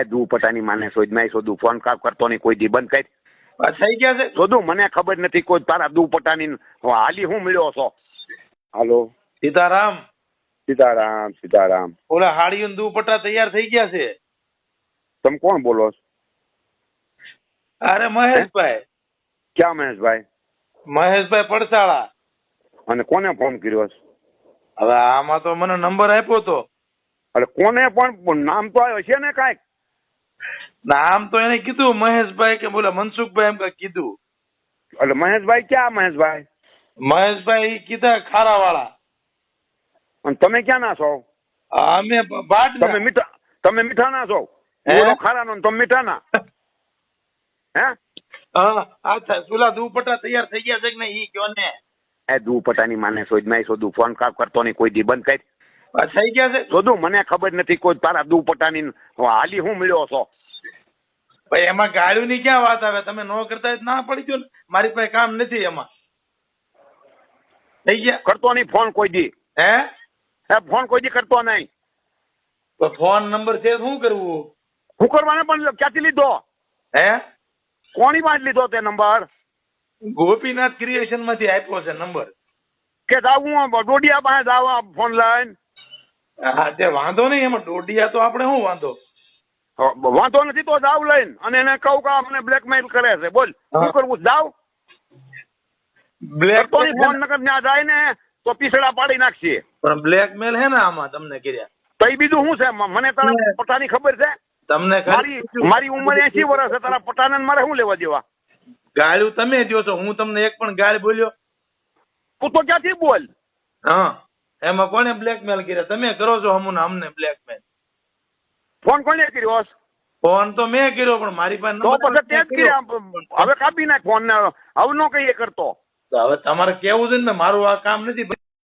એ દુપટાની માને શોધ. સોદુ ફોન કાપ કરતો નહીં કોઈ દી બંધ કરી. થઈ ગયા છે? સોદુ મને ખબર નથી કોઈ તારા દુપટાની હાલી હું મળ્યો છો? હાલો. સીતારામ. સીતારામ સીતારામ. ઓલા હાડીઓ ને દુપટ્ટા તૈયાર થઈ ગયા છે? તમે કોણ બોલો છો? અરે મહેશભાઈ. ક્યાં મહેશભાઈ? મહેશભાઈ પડસાળા. અને કોને ફોન કર્યો છે? હવે આમાં તો મને નંબર આપ્યો તો. એટલે કોને પણ નામ તો આવ્યો છે ને કાંઈક? નામ તો એને કીધું મહેશભાઈ કે બોલે મનસુખભાઈ એમ કાંઈક કીધું. એટલે મહેશભાઈ ક્યાં મહેશભાઈ? મહેશભાઈ કીધા ખારા વાળા તમે ક્યાં ના છો? અમે બાટ તમે મીઠા તમે મીઠા ના છો? ખારા નો તમે મીઠા ના. હે? અચ્છા સુલા દુપટ્ટા તૈયાર થઈ ગયા છે કે નહીં? ઈ કયો ને. એ દુપટાની માને શોધ મેં શોધું. ફોન કાપ કરતો નહીં કોઈ દી બંધ કરી. થઈ ગયા છે? શોધું? મને ખબર નથી કોઈ તારા દુપટાની હાલી હું મળ્યો છો? ભાઈ એમાં ગાળ્યું ની ક્યાં વાત આવે? તમે નો કરતા હોય ના પડી ગયો ને. મારી પાસે કામ નથી એમાં. થઈ ગયા? કરતો નહીં ફોન કોઈ દી. હે? હે ફોન કોઈ દી કરતો નહીં. તો ફોન નંબર છે શું કરવું? શું કરવાને પણ ક્યાંથી લીધો? હે? કોની પાસે લીધો તે નંબર? ગોપીનાથ ક્રિએશનમાંથી આપ્યો છે નંબર. કે જાવું ડોડિયા પાસે જાવ ફોન લઈને. હા તે વાંધો નહીં એમાં ડોડિયા તો આપણે શું વાંધો? વાંધો નથી તો જાવ લઈને. અને એને કહું કે મને બ્લેકમેલ કરે છે. બોલ શું કરવું જાવ. બ્લેક તો ફોન નગર ત્યાં જાય ને તો પીસડા પાડી નાખશે. પણ બ્લેકમેલ હે ને આમાં તમને કર્યા? તો એ બીજું શું છે? મને તારા પટાની ખબર છે? તમને મારી મારી ઉંમર એસી વર્ષ છે. તારા પટાને મારે શું લેવા દેવા? ગાળ્યું તમે દ્યો છો. હું તમને એક પણ ગાળ બોલ્યો. તું તો ક્યાંથી બોલ? હા. એમાં કોને બ્લેકમેલ કર્યા? તમે કરો છો હમું અમને બ્લેકમેલ ફોન કોને કર્યો? ફોન તો મેં કર્યો પણ મારી પાસે તો પછી તે જ કર્યા. હવે કાપી નાખ ફોન ને આવું નો કહીએ કરતો. હવે તમારે કેવું છે ને મારું આ કામ નથી